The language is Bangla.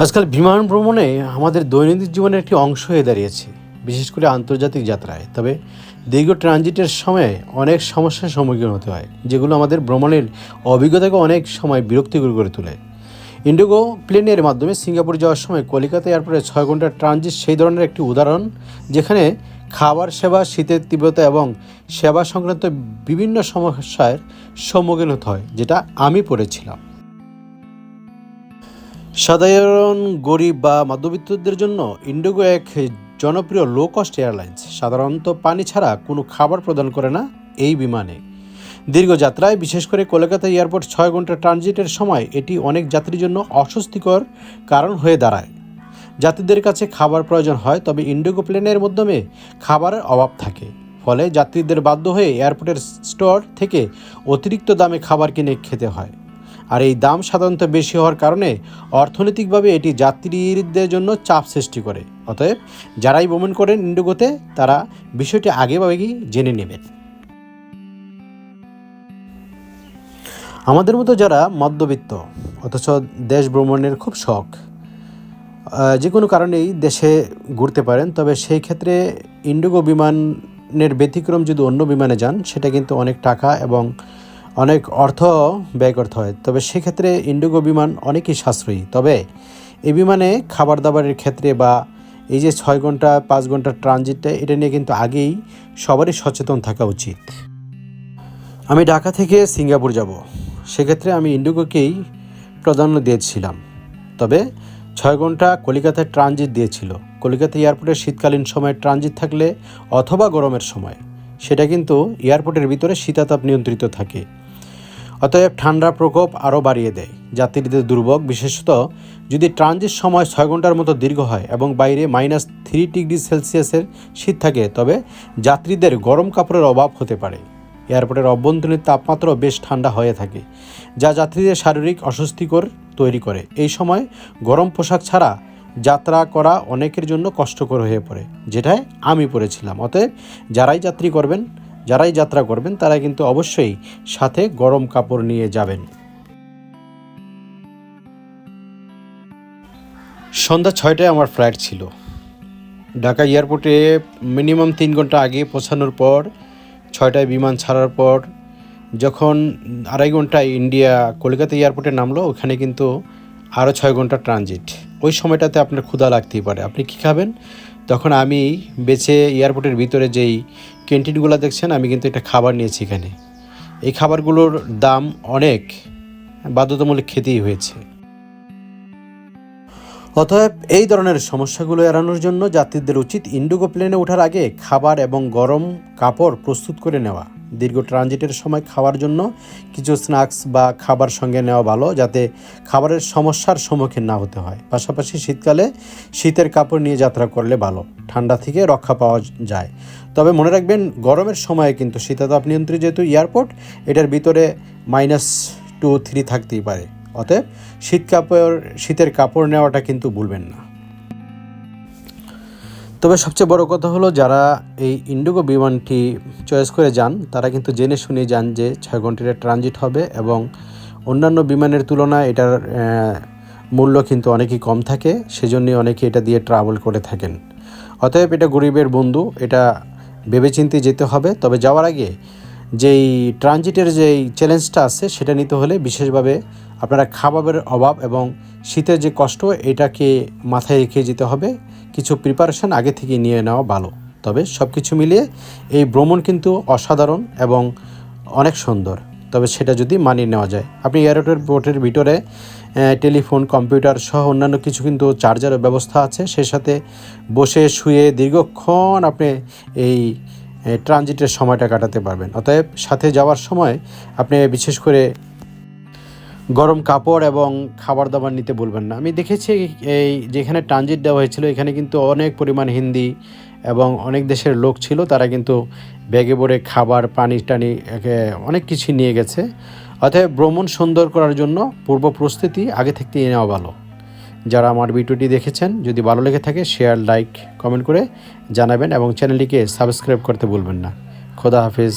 আজকাল বিমান ভ্রমণে আমাদের দৈনন্দিন জীবনের একটি অংশ হয়ে দাঁড়িয়েছে, বিশেষ করে আন্তর্জাতিক যাত্রায়। তবে দীর্ঘ ট্রানজিটের সময়ে অনেক সমস্যার সম্মুখীন হতে হয়, যেগুলো আমাদের ভ্রমণের অভিজ্ঞতাকে অনেক সময় বিরক্তিকর করে তোলে। ইন্ডিগো প্লেনের মাধ্যমে সিঙ্গাপুর যাওয়ার সময় কলকাতা এয়ারপোর্টে ছয় ঘণ্টার ট্রানজিট সেই ধরনের একটি উদাহরণ, যেখানে খাবার সেবা, শীতের তীব্রতা এবং সেবা সংক্রান্ত বিভিন্ন সমস্যার সম্মুখীন হতে হয়, যেটা আমি পড়েছিলাম। সাধারণ গরিব বা মধ্যবিত্তদের জন্য ইন্ডিগো এক জনপ্রিয় লো কস্ট এয়ারলাইন্স সাধারণত পানি ছাড়া কোনো খাবার প্রদান করে না এই বিমানে। দীর্ঘ যাত্রায়, বিশেষ করে কলকাতা এয়ারপোর্ট ছয় ঘণ্টা ট্রানজিটের সময় এটি অনেক যাত্রীর জন্য অস্বস্তিকর কারণ হয়ে দাঁড়ায়। যাত্রীদের কাছে খাবার প্রয়োজন হয়, তবে ইন্ডিগো প্লেনের মাধ্যমে খাবারের অভাব থাকে। ফলে যাত্রীদের বাধ্য হয়ে এয়ারপোর্টের স্টোর থেকে অতিরিক্ত দামে খাবার কিনে খেতে হয়। আর এই দাম সাধারণত বেশি হওয়ার কারণে অর্থনৈতিকভাবে এটি যাত্রীদের জন্য চাপ সৃষ্টি করে। অতএব যারাই ভ্রমণ করেন ইন্ডিগোতে, তারা বিষয়টি আগেভাগেই জেনে নেবেন। আমাদের মতো যারা মধ্যবিত্ত, অথচ দেশ ভ্রমণের খুব শখ যে কোনো কারণেই দেশে ঘুরতে পারেন, তবে সেই ক্ষেত্রে ইন্ডিগো বিমানের ব্যতিক্রম যদি অন্য বিমানে যান, সেটা কিন্তু অনেক টাকা এবং অনেক অর্থ ব্যয় করতে হয়। তবে সেক্ষেত্রে ইন্ডিগো বিমান অনেকই সাশ্রয়ী। তবে এই বিমানে খাবার দাবারের ক্ষেত্রে বা এই যে ছয় ঘণ্টা, পাঁচ ঘণ্টা ট্রানজিটটা, এটা নিয়ে কিন্তু আগেই সবারই সচেতন থাকা উচিত। আমি ঢাকা থেকে সিঙ্গাপুর যাব। সেক্ষেত্রে আমি ইন্ডিগোকেই প্রাধান্য দিয়েছিলাম। তবে ছয় ঘণ্টা কলিকাতায় ট্রানজিট দিয়েছিল। কলিকাতা এয়ারপোর্টে শীতকালীন সময় ট্রানজিট থাকলে অথবা গরমের সময়, সেটা কিন্তু এয়ারপোর্টের ভিতরে শীতাতাপ নিয়ন্ত্রিত থাকে। অতএব ঠান্ডার প্রকোপ আরও বাড়িয়ে দেয়। যাত্রীদের দুর্ভোগ, বিশেষত যদি ট্রানজিট সময় ছয় ঘণ্টার মতো দীর্ঘ হয় এবং বাইরে মাইনাস থ্রি ডিগ্রি সেলসিয়াসের শীত থাকে, তবে যাত্রীদের গরম কাপড়ের অভাব হতে পারে। এয়ারপোর্টের অভ্যন্তরীণ তাপমাত্রাও বেশ ঠান্ডা হয়ে থাকে, যা যাত্রীদের শারীরিক অস্বস্তিকর তৈরি করে। এই সময় গরম পোশাক ছাড়া যাত্রা করা অনেকের জন্য কষ্টকর হয়ে পড়ে, যেটায় আমি পড়েছিলাম। অতএব যারাই যাত্রী করবেন যারাই যাত্রা করবেন, তারা কিন্তু অবশ্যই সাথে গরম কাপড় নিয়ে যাবেন। সন্ধ্যা ছয়টায় আমার ফ্লাইট ছিল। ঢাকা এয়ারপোর্টে মিনিমাম তিন ঘণ্টা আগে পৌঁছানোর পর, ছয়টায় বিমান ছাড়ার পর, যখন আড়াই ঘন্টায় ইন্ডিয়া কলকাতা এয়ারপোর্টে নামলো, ওখানে কিন্তু আরও ছয় ঘণ্টা ট্রানজিট। ওই সময়টাতে আপনার ক্ষুধা লাগতেই পারে। আপনি কী খাবেন? তখন আমি বেছে এয়ারপোর্টের ভিতরে যেই ক্যান্টিনগুলো দেখছেন, আমি কিন্তু একটা খাবার নিয়েছি এখানে। এই খাবারগুলোর দাম অনেক, বাধ্যতামূলক খেতেই হয়েছে। অতএব এই ধরনের সমস্যাগুলো এড়ানোর জন্য যাত্রীদের উচিত ইন্ডিগো প্লেনে ওঠার আগে খাবার এবং গরম কাপড় প্রস্তুত করে নেওয়া। দীর্ঘ ট্রানজিটের সময় খাওয়ার জন্য কিছু স্ন্যাক্স বা খাবার সঙ্গে নেওয়া ভালো, যাতে খাবারের সমস্যার সম্মুখীন না হতে হয়। পাশাপাশি শীতকালে শীতের কাপড় নিয়ে যাত্রা করলে ভালো, ঠান্ডা থেকে রক্ষা পাওয়া যায়। তবে মনে রাখবেন, গরমের সময়ে কিন্তু শীতাতাপ নিয়ন্ত্রিত যেহেতু এয়ারপোর্ট, এটার ভিতরে মাইনাস টু থ্রি থাকতেই পারে। অতএব শীত কাপড় শীতের কাপড় নেওয়াটা কিন্তু ভুলবেন না। তবে সবচেয়ে বড় কথা হলো যারা এই ইন্ডিগো বিমানটি চয়েস করে যান, তারা কিন্তু জেনে শুনে যান যে ছয় ঘণ্টার ট্রানজিট হবে এবং অন্যান্য বিমানের তুলনায় এটার মূল্য কিন্তু অনেকই কম থাকে, সেজন্যই অনেকে এটা দিয়ে ট্রাভেল করে থাকেন। অতএব এটা গরিবের বন্ধু, এটা ভেবেচিন্তে যেতে হবে। তবে যাওয়ার আগে যেই ট্রানজিটের যেই চ্যালেঞ্জটা আছে, সেটা নিতে হলে বিশেষভাবে আপনারা খাবারের অভাব এবং শীতের যে কষ্ট, এটাকে মাথায় রেখে যেতে হবে। কিছু প্রিপারেশন আগে থেকে নিয়ে নেওয়া ভালো। তবে সব কিছু মিলিয়ে এই ভ্রমণ কিন্তু অসাধারণ এবং অনেক সুন্দর। তবে সেটা যদি মানিয়ে নেওয়া যায়। আপনি এয়ারপোর্টের ভিতরে টেলিফোন কম্পিউটার সহ অন্যান্য কিছু কিন্তু চার্জারের ব্যবস্থা আছে। সেই সাথে বসে শুয়ে দীর্ঘক্ষণ আপনি এই ট্রানজিটের সময়টা কাটাতে পারবেন। অতএব সাথে যাওয়ার সময় আপনি বিশেষ করে গরম কাপড় এবং খাবার দাবার নিতে বলবেন না। আমি দেখেছি এই যেখানে ট্রানজিট দেওয়া হয়েছিল, এখানে কিন্তু অনেক পরিমাণ হিন্দি এবং অনেক দেশের লোক ছিল, তারা কিন্তু ব্যাগে ভরে খাবার, পানি টানি অনেক কিছু নিয়ে গেছে। অতএব ভ্রমণ সুন্দর করার জন্য পূর্ব প্রস্তুতি আগে থেকে নেওয়া ভালো। যারা আমার ভিডিওটি দেখেছেন, যদি ভালো লেগে থাকে শেয়ার লাইক কমেন্ট করে জানাবেন এবং চ্যানেলটিকে সাবস্ক্রাইব করতে ভুলবেন না। খোদা হাফিজ।